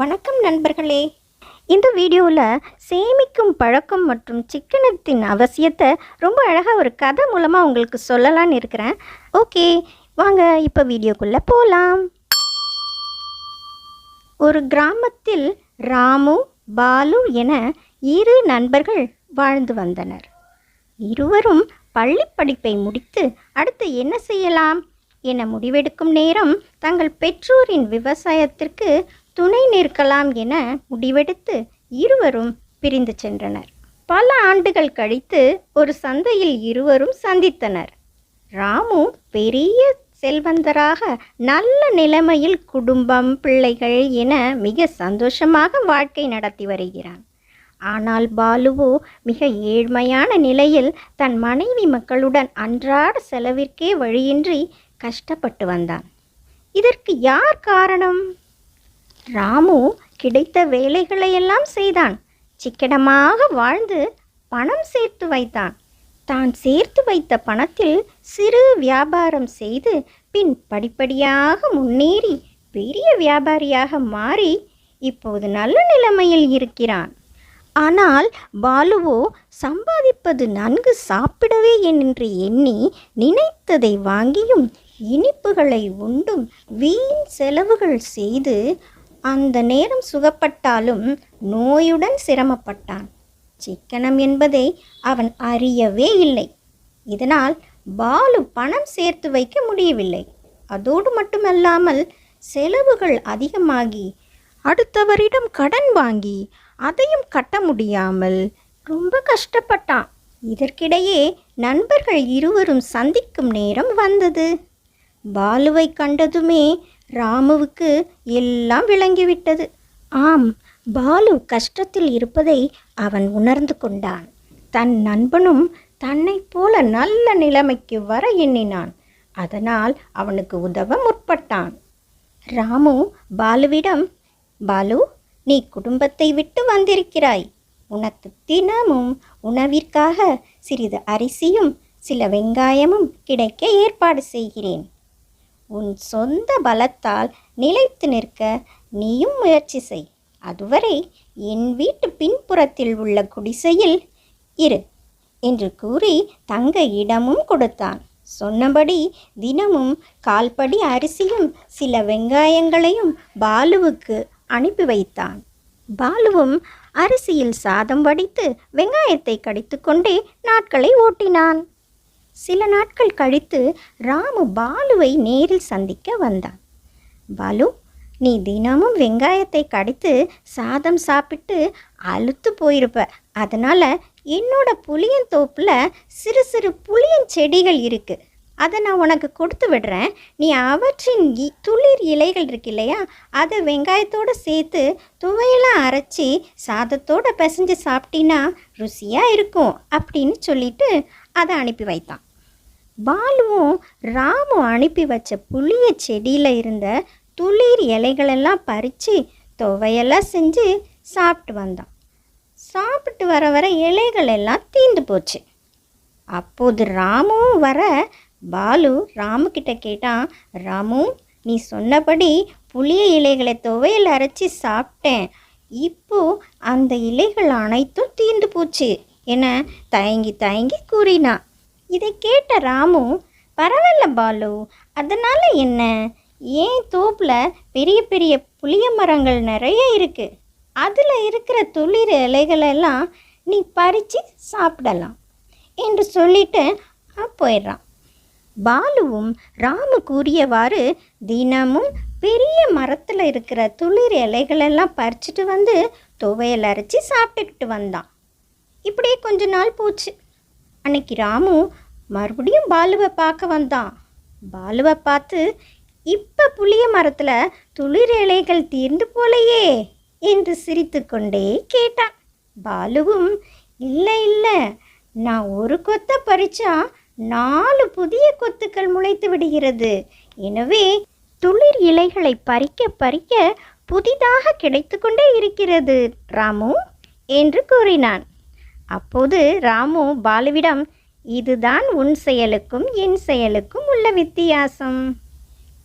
வணக்கம் நண்பர்களே. இந்த வீடியோவில் சேமிக்கும் பழக்கம் மற்றும் சிக்கனத்தின் அவசியத்தை ரொம்ப அழகாக ஒரு கதை மூலமாக உங்களுக்கு சொல்லலான்னு இருக்கிறேன். ஓகே வாங்க இப்போ வீடியோக்குள்ளே போகலாம் ஒரு கிராமத்தில் ராமு பாலு என இரு நண்பர்கள் வாழ்ந்து வந்தனர். இருவரும் பள்ளி படிப்பை முடித்து அடுத்து என்ன செய்யலாம் என முடிவெடுக்கும் நேரம் தங்கள் பெற்றோரின் விவசாயத்திற்கு துணை நிற்கலாம் என முடிவெடுத்து இருவரும் பிரிந்து சென்றனர். பல ஆண்டுகள் கழித்து ஒரு சந்தையில் இருவரும் சந்தித்தனர். ராமு பெரிய செல்வந்தராக நல்ல நிலைமையில் குடும்பம் பிள்ளைகள் என மிக சந்தோஷமாக வாழ்க்கை நடத்தி வருகிறான். ஆனால் பாலுவோ மிக ஏழ்மையான நிலையில் தன் மனைவி மக்களுடன் அன்றாட செலவிற்கே வழியின்றி கஷ்டப்பட்டு வந்தான். இதற்கு யார் காரணம்? ராமு கிடைத்த வேலைகளையெல்லாம் செய்தான். சிக்கனமாக வாழ்ந்து பணம் சேர்த்து வைத்தான். தான் சேர்த்து வைத்த பணத்தில் சிறு வியாபாரம் செய்து பின் படிப்படியாக முன்னேறி பெரிய வியாபாரியாக மாறி இப்போது நல்ல நிலைமையில் இருக்கிறான். ஆனால் பாலுவோ சம்பாதிப்பது நன்கு சாப்பிடவே என்று எண்ணி நினைத்ததை வாங்கியும் இனிப்புகளை உண்டும் வீண் செலவுகள் செய்து அந்த நேரம் சுகப்பட்டாலும் நோயுடன் சிரமப்பட்டான். சிக்கனம் என்பதை அவன் அறியவே இல்லை. இதனால் பாலு பணம் சேர்த்து வைக்க முடியவில்லை. அதோடு மட்டுமல்லாமல் செலவுகள் அதிகமாகி அடுத்தவரிடம் கடன் வாங்கி அதையும் கட்ட முடியாமல் ரொம்ப கஷ்டப்பட்டான். இதற்கிடையே நண்பர்கள் இருவரும் சந்திக்கும் நேரம் வந்தது. பாலுவை கண்டதுமே ராமுவுக்கு எல்லாம் விளங்கிவிட்டது. ஆம் பாலு கஷ்டத்தில் இருப்பதை அவன் உணர்ந்து கொண்டான். தன் நண்பனும் தன்னைப் போல நல்ல நிலைமைக்கு வர எண்ணினான். அதனால் அவனுக்கு உதவ முற்பட்டான். ராமு பாலுவிடம் பாலு நீ குடும்பத்தை விட்டு வந்திருக்கிறாய். உனக்கு தினமும் உணவிற்காக சிறிது அரிசியும் சில வெங்காயமும் கிடைக்க ஏற்பாடு செய்கிறேன். உன் சொந்த பலத்தால் நிலைத்து நிற்க நீயும் முயற்சி செய். அதுவரை என் வீட்டு பின்புறத்தில் உள்ள குடிசையில் இரு என்று கூறி தங்க இடமும் கொடுத்தான். சொன்னபடி தினமும் கால்படி அரிசியும் சில வெங்காயங்களையும் பாலுவுக்கு அனுப்பி வைத்தான். பாலுவும் அரிசியில் சாதம் வடித்து வெங்காயத்தை கடித்துக்கொண்டே நாட்களை ஓட்டினான். சில நாட்கள் கழித்து ராமு பாலுவை நேரில் சந்திக்க வந்தான். பாலு நீ தினமும் வெங்காயத்தை கடித்து சாதம் சாப்பிட்டு அழுத்து போயிருப்ப. அதனால் என்னோட புளியந்தோப்பில் சிறு சிறு புளியன் செடிகள் இருக்குது அதை நான் உனக்கு கொடுத்து விடுறேன். நீ அவற்றின் துளிர் இலைகள் இருக்கு இல்லையா? அதை வெங்காயத்தோடு சேர்த்து துவையெல்லாம் அரைச்சி சாதத்தோடு பிசைஞ்சு சாப்பிட்டீன்னா ருசியாக இருக்கும் அப்படின்னு சொல்லிட்டு அதை அனுப்பி வைத்தான். பாலுவும் ராமு அனுப்பி வச்ச புளிய செடியில் இருந்த துளிர் இலைகளெல்லாம் பறித்து துவையெல்லாம் செஞ்சு சாப்பிட்டு வந்தான். சாப்பிட்டு வர வர இலைகள் எல்லாம் தீந்து போச்சு. அப்போது ராமுவும் வர பாலு ராமுக்கிட்ட கேட்டான் ராமு நீ சொன்னபடி புளிய இலைகளை துவையில் அரைச்சி சாப்பிட்டேன். இப்போ அந்த இலைகள் அனைத்தும் தீந்து போச்சு என தயங்கி தயங்கி கூறினான். இதை கேட்ட ராமு பரவாயில்ல பாலு அதனால் என்ன? ஏன் தோப்பில் பெரிய பெரிய புளிய மரங்கள் நிறைய இருக்குது அதில் இருக்கிற துளிர் இலைகளெல்லாம் நீ பறித்து சாப்பிடலாம் என்று சொல்லிட்டு போயிடுறான். பாலுவும் ராமு கூறியவாறு தினமும் பெரிய மரத்தில் இருக்கிற துளிர் இலைகளெல்லாம் பறிச்சுட்டு வந்து துவையல் அரைச்சி சாப்பிட்டுக்கிட்டு வந்தான். இப்படியே கொஞ்ச நாள் போச்சு. அன்னைக்கு ராமு மறுபடியும் பாலுவை பார்க்க வந்தான். பாலுவை பார்த்து இப்போ புளிய மரத்தில் துளிர் இலைகள் தீர்ந்து போலையே என்று சிரித்துக்கொண்டே கேட்டான். பாலுவும் இல்லை இல்லை நான் ஒரு கொத்தை பறிச்சா நாலு புதிய கொத்துக்கள் முளைத்து விடுகிறது. எனவே துளிர் இலைகளை பறிக்க பறிக்க புதிதாக கிடைத்து கொண்டே இருக்கிறது ராமு என்று கூறினான். அப்போது ராமு பாலுவிடம் இதுதான் உன் செயலுக்கும் என் செயலுக்கும் உள்ள வித்தியாசம்.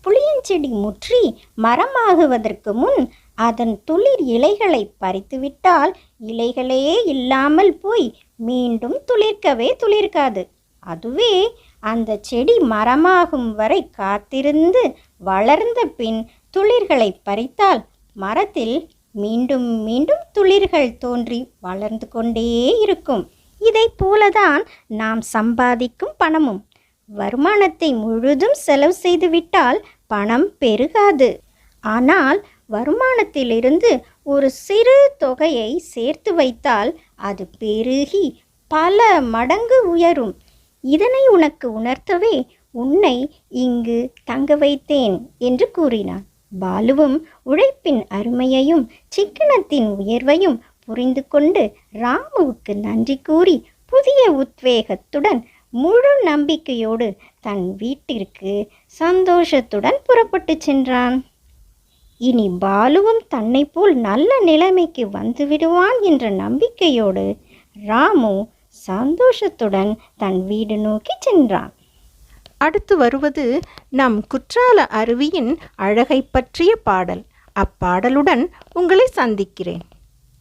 புளியஞ்செடி முற்றி மரமாகுவதற்கு முன் அதன் துளிர் இலைகளை பறித்துவிட்டால் இலைகளே இல்லாமல் போய் மீண்டும் துளிர்க்கவே துளிர்க்காது. அதுவே அந்த செடி மரமாகும் வரை காத்திருந்து வளர்ந்த பின் துளிர்களை பறித்தால் மரத்தில் மீண்டும் மீண்டும் துளிர்கள் தோன்றி வளர்ந்து கொண்டே இருக்கும். இதை போலதான் நாம் சம்பாதிக்கும் பணமும். வருமானத்தை முழுதும் செலவு செய்துவிட்டால் பணம் பெருகாது. ஆனால் வருமானத்திலிருந்து ஒரு சிறு தொகையை சேர்த்து வைத்தால் அது பெருகி பல மடங்கு உயரும். இதனை உனக்கு உணர்த்தவே உன்னை இங்கு தங்க வைத்தேன் என்று கூறினான். பாலுவும் உழைப்பின் அருமையையும் சிக்கனத்தின் உயர்வையும் புரிந்து கொண்டு ராமுவுக்கு நன்றி கூறி புதிய உத்வேகத்துடன் முழு நம்பிக்கையோடு தன் வீட்டிற்கு சந்தோஷத்துடன் புறப்பட்டு சென்றான். இனி பாலுவும் தன்னை போல் நல்ல நிலைமைக்கு வந்து விடுவான் என்ற நம்பிக்கையோடு ராமு சந்தோஷத்துடன் தன் வீடு நோக்கி சென்றான். அடுத்து வருவது நம் குற்றால அருவியின் அழகை பற்றிய பாடல். அப்பாடலுடன் உங்களை சந்திக்கிறேன்.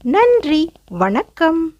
நன்றி. வணக்கம்.